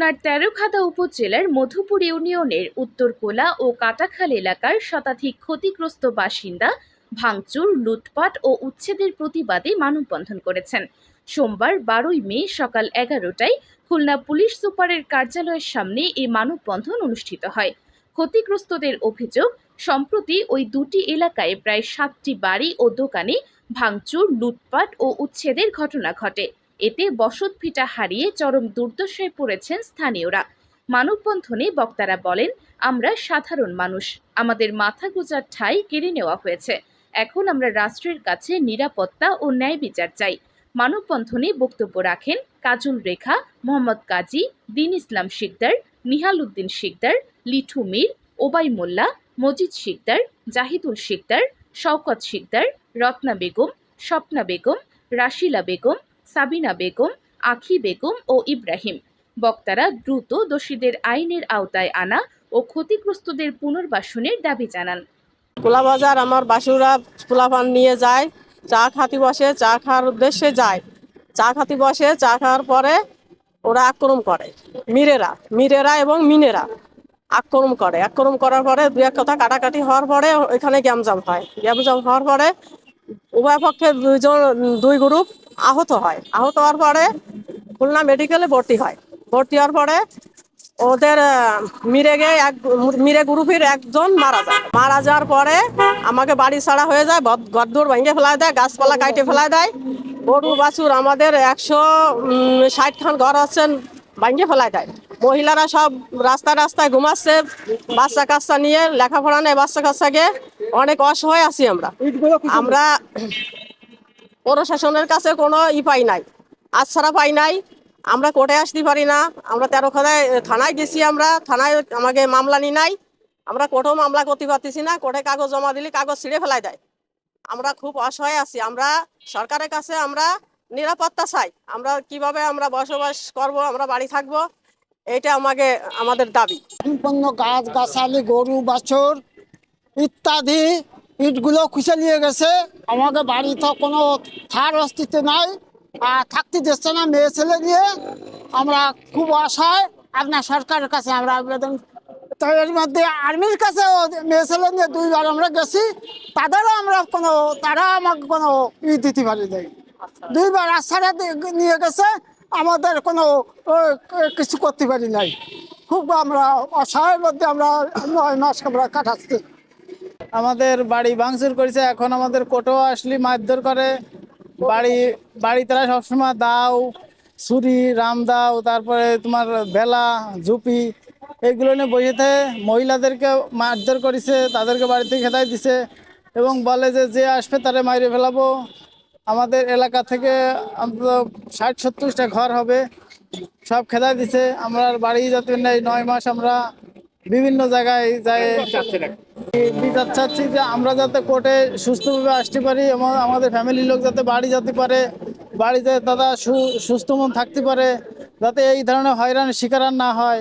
খুলনার তেরোখাদা উপজেলার মধুপুর ইউনিয়নের উত্তরকোলা ও কাটাখাল এলাকার শতাধিক ক্ষতিগ্রস্ত বাসিন্দা ভাঙচুর, লুটপাট ও উচ্ছেদের প্রতিবাদে মানববন্ধন করেছেন। সোমবার বারোই মে সকাল এগারোটায় খুলনা পুলিশ সুপারের কার্যালয়ের সামনে এই মানববন্ধন অনুষ্ঠিত হয়। ক্ষতিগ্রস্তদের অভিযোগ, সম্প্রতি ওই দুটি এলাকায় প্রায় সাতটি বাড়ি ও দোকানে ভাঙচুর, লুটপাট ও উচ্ছেদের ঘটনা ঘটে। এতে বসতভিটা হারিয়ে চরম দুর্দশায় পড়েছেন স্থানীয়রা। মানববন্ধনে বক্তারা বলেন, আমরা সাধারণ মানুষ। আমাদের মাথা গোজার ঠাঁই কেড়ে নেওয়া হয়েছে। এখন আমরা রাষ্ট্রের কাছে নিরাপত্তা ও ন্যায় বিচার চাই। মানববন্ধনে বক্তব্য রাখেন কাজল রেখা, মোহাম্মদ কাজী, দিন ইসলাম শিকদার নিহাল উদ্দিন শিকদার, লিঠু মীর, ওবাই মোল্লা, মজিদ শিকদার, জাহিদুল শিকদার, শওকত শিকদার, রত্না বেগম, স্বপ্না বেগম, রাশিলা বেগম সাবিনা বেগম, আখি বেগম ও ইব্রাহিম। বক্তারা দ্রুত দোষীদের আইনের আওতায় আনা ও ক্ষতিগ্রস্তদের পুনর্বাসনের দাবি জানান। খোলা বাজার আমার বাসুরা পোলাপান নিয়ে যায়, চা খাতি বসে, চা খাওয়ার উদ্দেশ্যে যায়। চা খাতি বসে, চা খাওয়ার পরে ওরা আক্রমণ করে। মিরেরা মিরেরা এবং মিনেরা আক্রমণ করে। আক্রমণ করার পরে দু এক কথা কাটাকাটি হওয়ার পরে ওইখানে গ্যামজাম হয়। গ্যামজাম হওয়ার পরে উভয় পক্ষে দুইজন, দুই গ্রুপ আহত হয়। আহত হওয়ার পরে খুলনা মেডিকেলে ভর্তি হয়। ভর্তি হওয়ার পরে ওদের মিরে গিয়ে এক, মিরে গ্রুপের একজন মারা যায়। মারা যাওয়ার পরে আমাকে বাড়ি ছাড়া হয়ে যায় গদ্দুর ভেঙে ফেলায় দেয়, গাছপালা কাটে ফেলায় দেয়। গরু, বাছুর আমাদের একশো ষাট খান ঘর আছেন ভেঙে ফেলায় দেয়। মহিলারা সব রাস্তায় রাস্তায় ঘুমাচ্ছে বাচ্চা কাচ্চা নিয়ে লেখাপড়া নেই বাচ্চা কাচ্চাকে অনেক অসহায় আছি আমরা। আমরা প্রশাসনের কাছে কোনো ই পাই নাই আশ্রা পাই নাই। আমরা কোর্টে আসতে পারি না। আমরা তেরো খাদায় থানায় গেছি আমরা। থানায় আমাকে মামলা নি নাই। আমরা কোর্টেও মামলা করতে পারতেছি না। কোর্টে কাগজ জমা দিলে কাগজ ছিঁড়ে ফেলাই দেয়। আমরা খুব অসহায় আছি। আমরা সরকারের কাছে আমরা নিরাপত্তা চাই। আমরা কীভাবে আমরা বসবাস করব আমরা বাড়ি থাকব এটা আমাকে আমাদের দাবি। গাছ গাছালি গরু বাছুর ইত্যাদি ইটগুলো খুঁজে নিয়ে গেছে। আমাকে বাড়িতে কোনো থার অস্তিত্ব নাই। আর থাকতে দিচ্ছে না মেয়ে ছেলে নিয়ে। আমরা খুব অসহায় আপনার সরকারের কাছে আমরা আবেদন তো এর মধ্যে আর্মির কাছে মেয়ে ছেলে নিয়ে দুইবার আমরা গেছি। তাদেরও আমরা কোনো, তারা আমাকে কোনো ই দিতে পারি নাই। দুইবার আশ্বারা দিয়ে- নিয়ে গেছে, আমাদের কোনো কিছু করতে পারি নাই। খুব আমরা অসহায়ের মধ্যে আমরা নয় মাস আমরা কাটাচ্ছি। আমাদের বাড়ি ভাঙচুর করেছে। এখন আমাদের কোটো আসলি মারধর করে। বাড়ি বাড়ি তারা সবসময় দাও, ছুরি, রাম দাও, তারপরে তোমার বেলা, ঝুপি, এগুলো নিয়ে বসে থাকে। মহিলাদেরকে মারধর করেছে, তাদেরকে বাড়ি থেকে খেদাই দিছে এবং বলে যে যে আসবে তারে মাইরে ফেলাবো। আমাদের এলাকা থেকে অন্তত ষাট, সত্তরটা ঘর হবে। সব খেদাই দিছে। আমরা বাড়ি যাতে নেই। নয় মাস আমরা বিভিন্ন জায়গায় যাই। বিচার চাচ্ছি যে আমরা যাতে কোর্টে সুস্থভাবে আসতে পারি এবং আমাদের ফ্যামিলির লোক যাতে বাড়ি যেতে পারে, বাড়িতে দাদা সুস্থ মন থাকতে পারে, যাতে এই ধরনের হয়রানির শিকার না হয়।